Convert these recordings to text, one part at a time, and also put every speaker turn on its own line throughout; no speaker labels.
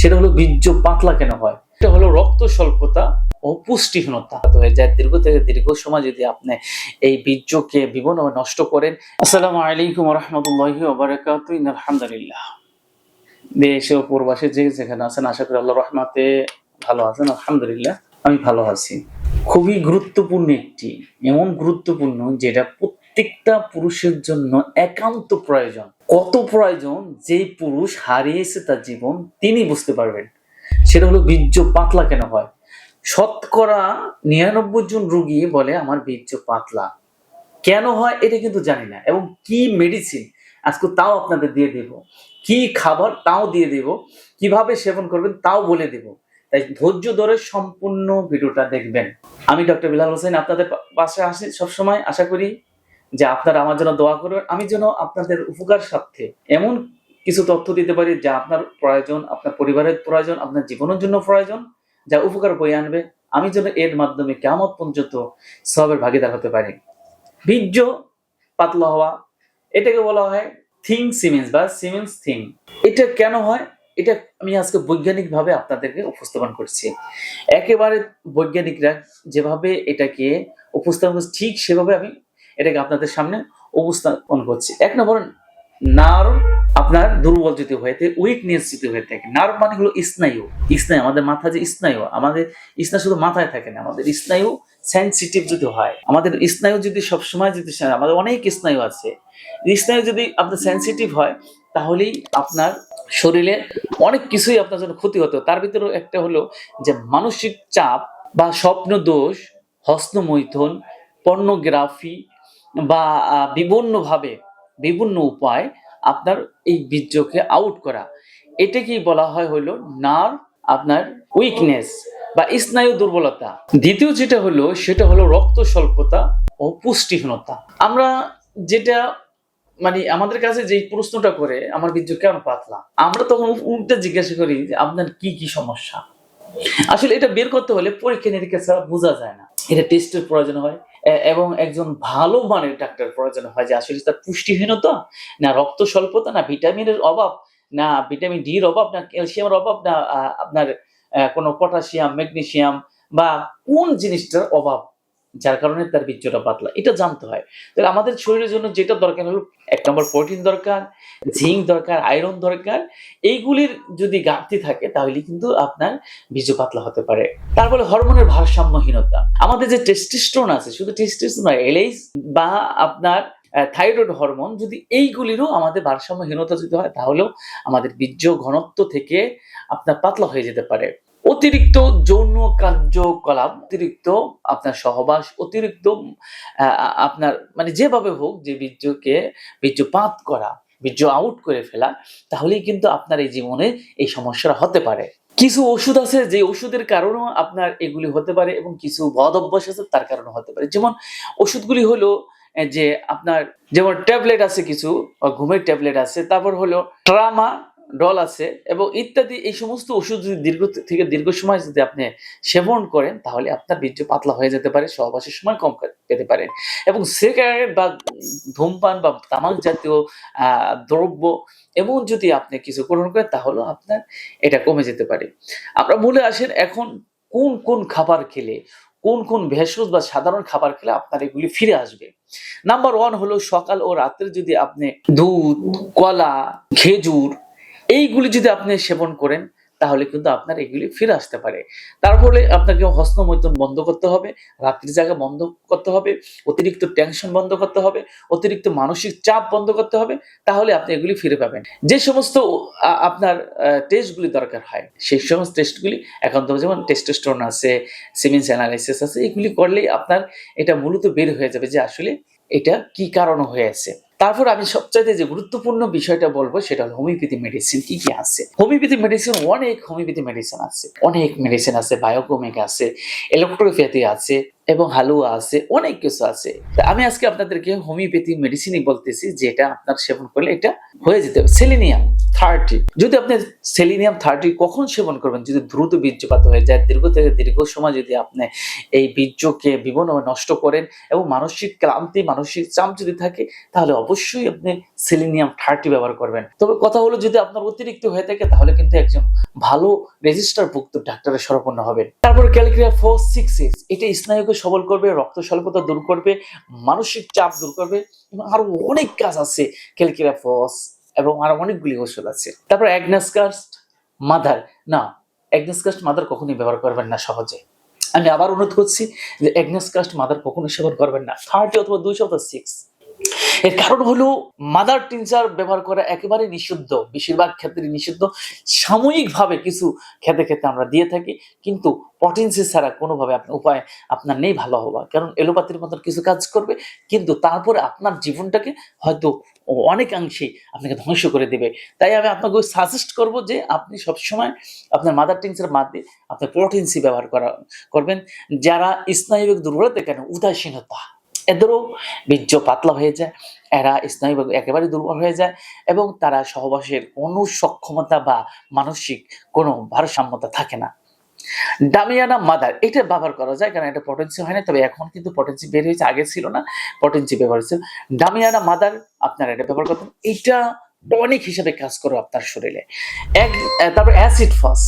সেটা হলো বীর্য পাতলা কেন হয়? এটা হলো রক্ত স্বল্পতা ও পুষ্টিহীনতা। হয়ে যায় দীর্ঘ থেকে দীর্ঘ সময় যদি আপনি এই বীর্যকে বিভিন্নভাবে নষ্ট করেন, আসসালামু আলাইকুম রহমতুল্লাহি ওবরাকাত আলহামদুলিল্লাহ দেশে ও পূর্বাসে যে যেখানে আছেন, আশা করি আল্লাহ রহমাতে ভালো আছেন, আলহামদুলিল্লাহ, আমি ভালো আছি। খুবই গুরুত্বপূর্ণ একটি, এমন গুরুত্বপূর্ণ যেটা প্রত্যেকটা পুরুষের জন্য একান্ত প্রয়োজন। কত প্রয়োজন? যে পুরুষ হারিয়েছে তার জীবন তিনি বুঝতে পারবেন। সেটা হলো বীর্য পাতলা কেন হয়? শতকরা নিরানব্বই জন রুগী বলে আমার বীর্য পাতলা। কেন হয় এটা কিন্তু জানি না। এবং কি মেডিসিন আজকে তাও আপনাদের দিয়ে দেব। কি খাবার তাও দিয়ে দেব। কীভাবে সেবন করবেন তাও বলে দেব। তাই ধৈর্য ধরে সম্পূর্ণ ভিডিওটা দেখবেন। আমি ডক্টর বিলাল হোসেন, আপনাদের পাশে আসি সবসময়। আশা করি যে আপনারা আমার জন্য দোয়া করবেন, আমি যেন আপনাদের উপকার স্বার্থে এমন কিছু তথ্য দিতে পারি যা আপনার প্রয়োজন, আপনার পরিবারের প্রয়োজন, আপনার জীবনের জন্য প্রয়োজন, যা উপকার বয়ে আনবে। আমি যেন এর মাধ্যমে কেমন পর্যন্ত সবের ভাগিদার হতে পারি। বীর্য, পাতলা হওয়া, এটাকে বলা হয় থিং সিমেন্স বা সিমেন্স থিং। এটা কেন হয়? এটা আমি আজকে বৈজ্ঞানিকভাবে আপনাদেরকে উপস্থাপন করছি। একেবারে বৈজ্ঞানিকরা যেভাবে এটাকে উপস্থাপন ঠিক সেভাবে আমি এটাকে আপনাদের সামনে উপস্থাপন করছি। এক নম্বর নার্ভ আপনার দুর্বল যদি হয়ে থাকে উইকনেস যদি হয়ে থাকে নার্ভ মানে হলো স্নায়ু। স্নায়ু, আমাদের মাথা যে স্নায়ু, আমাদের স্নায়ু শুধু মাথায় থাকে না, আমাদের স্নায়ু সেন্সিটিভ যদি হয়, আমাদের স্নায়ু যদি সবসময় যদি আমাদের অনেক স্নায়ু আছে, স্নায়ু যদি আপনার সেন্সিটিভ হয়, তাহলেই আপনার শরীরে অনেক কিছুই আপনার জন্য ক্ষতি হতো তার ভিতরে একটা হলো যে মানসিক চাপ বা স্বপ্ন দোষ হস্তমৈথুন, পর্নোগ্রাফি বা বিভিন্নভাবে বিভিন্ন উপায় আপনার এই বীর্যকে আউট করা। এটাকেই বলা হয় হলো নার, আপনার উইকনেস বা স্নায়ু দুর্বলতা। দ্বিতীয় যেটা হলো, সেটা হলো রক্ত স্বল্পতা ও পুষ্টিহীনতা। আমরা যেটা মানে আমাদের কাছে যেই প্রশ্নটা করে, আমার বীর্য কেন পাতলা? আমরা তখন উল্টা জিজ্ঞাসা করি যে, আপনার কি কি সমস্যা? আসলে এটা বের করতে হলে পরীক্ষা নিরীক্ষা ছাড়া বোঝা যায় না। এটা টেস্টের প্রয়োজন হয় এবং একজন ভালো মানের ডাক্তার প্রয়োজন হয় যে আসলে তার পুষ্টিহীনতা, না রক্ত স্বল্পতা না ভিটামিনের অভাব, না ভিটামিন ডির অভাব, না ক্যালসিয়ামের অভাব, না আপনার কোনো পটাশিয়াম ম্যাগনেশিয়াম বা কোন জিনিসটার অভাব। যার কারণে তার বীর্যটা পাতলা। এটা জানতে হয়। তাহলে আমাদের শরীরের জন্য যেটা দরকার হলো, এক নম্বর প্রোটিন দরকার জিঙ্ক দরকার আয়রন দরকার, এইগুলির যদি ঘাটতি থাকে তাহলে কিন্তু আপনার বীর্য পাতলা হতে পারে। তারপরে হরমোনের ভারসাম্যহীনতা। আমাদের যে টেস্টিস্টোন আছে, শুধু টেস্টিস্টোন নয় এলএইচ বা আপনার থাইরয়েড হরমোন যদি এইগুলিরও আমাদের ভারসাম্যহীনতা যদি হয় তাহলেও আমাদের বীর্য ঘনত্ব থেকে আপনার পাতলা হয়ে যেতে পারে। অতিরিক্ত যৌন কার্যকলাপ, অতিরিক্ত আপনার সহবাস, অতিরিক্ত আপনার মানে যেভাবে হোক যে বীর্যকে, বীর্যপাত করা, বীর্য আউট করে ফেলা, তাহলেই কিন্তু আপনার এই জীবনে এই সমস্যাটা হতে পারে। কিছু ওষুধ আছে যে ওষুধের কারণেও আপনার এগুলি হতে পারে এবং কিছু বদ অভ্যাস আছে তার কারণে হতে পারে। যেমন ওষুধগুলি হলো যে আপনার, যেমন ট্যাবলেট আছে কিছু, ঘুমের ট্যাবলেট আছে, তারপর হলো ট্রামা ডল আছে এবং ইত্যাদি এই সমস্ত ওষুধ যদি দীর্ঘ থেকে দীর্ঘ সময় যদি আপনি সেবন করেন, তাহলে আপনার বীর্য পাতলা হয়ে যেতে পারে, সহবাসের সময় কম পেতে পারেন এবং সিগারেট বা ধূমপান বা তামাক জাতীয় দ্রব্য এমন যদি আপনি কিছু গ্রহণ করেন, তাহলেও আপনার এটা কমে যেতে পারে। আমরা মূলে আসেন, এখন কোন কোন খাবার খেলে, কোন কোন ভেষজ বা সাধারণ খাবার খেলে আপনার এগুলি ফিরে আসবে? নাম্বার ওয়ান হলো সকাল ও রাত্রে যদি আপনি দুধ, কলা, খেজুর এইগুলি যদি আপনি সেবন করেন, তাহলে কিন্তু আপনার এগুলি ফিরে আসতে পারে। তারপরে আপনাকে হস্তমৈথুন বন্ধ করতে হবে রাত্রি জায়গা বন্ধ করতে হবে, অতিরিক্ত টেনশন বন্ধ করতে হবে, অতিরিক্ত মানসিক চাপ বন্ধ করতে হবে, তাহলে আপনি এগুলি ফিরে পাবেন। যে সমস্ত আপনার টেস্টগুলি দরকার হয়, সেই সমস্ত টেস্টগুলি এখন তো যেমন টেস্টোস্টোন আছে সিমেন্স অ্যানালাইসিস আছে, এগুলি করলেই আপনার এটা মূলত বের হয়ে যাবে যে আসলে এটা কি কারণ হয়েছে তারপর আমি সবচাইতে যে গুরুত্বপূর্ণ বিষয়টা বলব, সেটা হলো হোমিওপ্যাথি মেডিসিন কি কি আছে? হোমিওপ্যাথি মেডিসিন অনেক হোমিওপ্যাথি মেডিসিন আছে। অনেক মেডিসিন আছে বায়োকমিক আছে ইলেকট্রোপ্যাথি আছে, এবং হালুয়া আছে, অনেক কিছু আছে। আমি আজকে আপনাদেরকে হোমিওপ্যাথি মেডিসিনই বলতেছি, যেটা আপনার সেবন করলে এটা হয়ে যেতে হবে সেলিনিয়াম। থার্টি যদি আপনি সেলিনিয়াম থার্টি কখন সেবন করবেন? যদি দ্রুত বীর্যপাত হয়ে যায়, দীর্ঘ থেকে দীর্ঘ সময় যদি আপনি এই বীর্যকে বিভিন্নভাবে নষ্ট করেন এবং মানসিক ক্লান্তি, মানসিক চাপ যদি থাকে, তাহলে অবশ্যই আপনি সেলিনিয়াম থার্টি ব্যবহার করবেন। তবে কথা হলো, যদি আপনার অতিরিক্ত হয়ে থাকে, তাহলে কিন্তু একজন ভালো রেজিস্টারভুক্ত ডাক্তারের শরণাপন্ন হবেন। তারপর ক্যালকুলিয়া ফোর সিক্স এস এটা স্নায়ুকে সবল করবে রক্ত স্বল্পতা দূর করবে, মানসিক চাপ দূর করবে, এবং আরও অনেক কাজ আছে। ক্যালকুলিয়া ফোর্স এবং আরও অনেকগুলি ঔষধ আছে। তারপর অ্যাগনাসকাস্ট মাদার না অ্যাগনাসকাস্ট মাদার কখনোই ব্যবহার করবেন না সহজে। আমি আবার অনুরোধ করছি যে অ্যাগনাসকাস্ট মাদার কখনোই সেবন করবেন না। থার্টি অথবা অথবা সিক্স এর কারণ হলো মাদার টিনচার ব্যবহার করা একেবারে নিষিদ্ধ, বেশিরভাগ ক্ষেত্রে নিষিদ্ধ। সাময়িকভাবে কিছু খেতে খেতে আমরা দিয়ে থাকি, কিন্তু পটেন্সি ছাড়া কোনোভাবে আপনার উপায় আপনার নেই ভালো হওয়া। কারণ এলোপাতির মতন কিছু কাজ করবে, কিন্তু তারপরে আপনার জীবনটাকে হয়তো অনেকাংশে আপনাকে ধ্বংস করে দেবে। তাই আমি আপনাকে সাজেস্ট করব যে আপনি সবসময় আপনার মাদার টিংসের মাধ্যমে আপনার প্রোটিনসি ব্যবহার করা, করবেন। যারা স্নায়ুবিক দুর্বলতা কেন, উদাসীনতা এদেরও বীর্য পাতলা হয়ে যায়, এরা স্নায়ুবিক একেবারে দুর্বল হয়ে যায় এবং তারা সহবাসের কোনো সক্ষমতা বা মানসিক কোনো ভারসাম্যতা থাকে না। ডামিয়ানা মাদার, এটা ব্যবহার করা যায় কারণ এটা পটেন্সি হয় না, তবে এখন কিন্তু পটেন্সি বের হয়েছে, আগে ছিল না পটেন্সি ব্যবহার হচ্ছে ডামিয়ানা মাদার, আপনারা এটা ব্যবহার করতেন, এটা টনিক হিসেবে কাজ করো আপনার শরীরে। এক তারপর অ্যাসিড ফস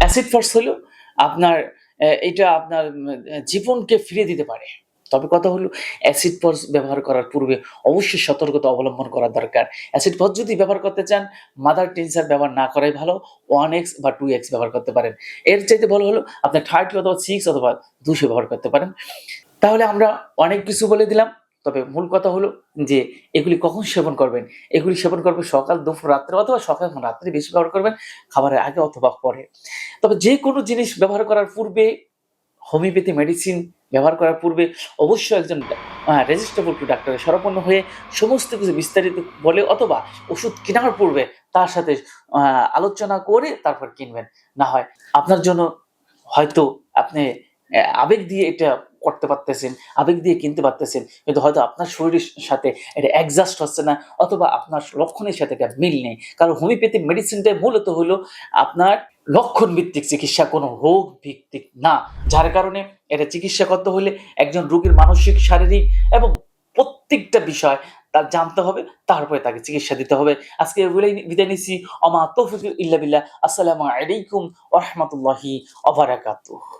অ্যাসিড ফস হলো আপনার এটা আপনার জীবনকে ফিরিয়ে দিতে পারে। তবে কথা হলো অ্যাসিড ফস ব্যবহার করার পূর্বে অবশ্যই সতর্কতা অবলম্বন করা দরকার। অ্যাসিড ফস যদি ব্যবহার করতে চান মাদার টেন্সার ব্যবহার না করাই ভালো ওয়ান এক্স বা টু এক্স ব্যবহার করতে পারেন। এর চাইতে ভালো হলো আপনি থার্টি অথবা সিক্স অথবা দুশো ব্যবহার করতে পারেন। তাহলে আমরা অনেক কিছু বলে দিলাম, তবে মূল কথা হলো যে, এগুলি কখন সেবন করবেন? এগুলি সেবন করবেন সকাল, দুপুর, রাত্রে অথবা সকাল রাত্রে বেশি ব্যবহার করবেন, খাবারের আগে অথবা পরে। তবে যে কোনো জিনিস ব্যবহার করার পূর্বে হোমিওপ্যাথি মেডিসিন ব্যবহার করার পূর্বে অবশ্যই একজন রেজিস্টাবল টু ডাক্তারের শরণাপন্ন হয়ে সমস্ত কিছু বিস্তারিত বলে অথবা ওষুধ কেনার পূর্বে তার সাথে আলোচনা করে তারপর কিনবেন। না হয় আপনার জন্য হয়তো আপনি আবেগ দিয়ে এটা করতে পারতেছেন, আবেগ দিয়ে কিনতে পারতেছেন, কিন্তু হয়তো আপনার শরীরের সাথে এটা অ্যাডজাস্ট হচ্ছে না অথবা আপনার লক্ষণের সাথে এটা মিল নেই। কারণ হোমিওপ্যাথি মেডিসিনটা মূলত হলো আপনার লক্ষণ ভিত্তিক চিকিৎসা, কোনো রোগ ভিত্তিক না। যার কারণে এটা চিকিৎসা করতে হলে একজন রোগীর মানসিক, শারীরিক এবং প্রত্যেকটা বিষয় তার জানতে হবে, তারপরে তাকে চিকিৎসা দিতে হবে। আজকে বিদায় নিচ্ছি। অমা তৌফিক ইল্লা বিল্লাহ। আসসালামু আলাইকুম ওয়া রাহমাতুল্লাহি ওয়া বারাকাতুহু।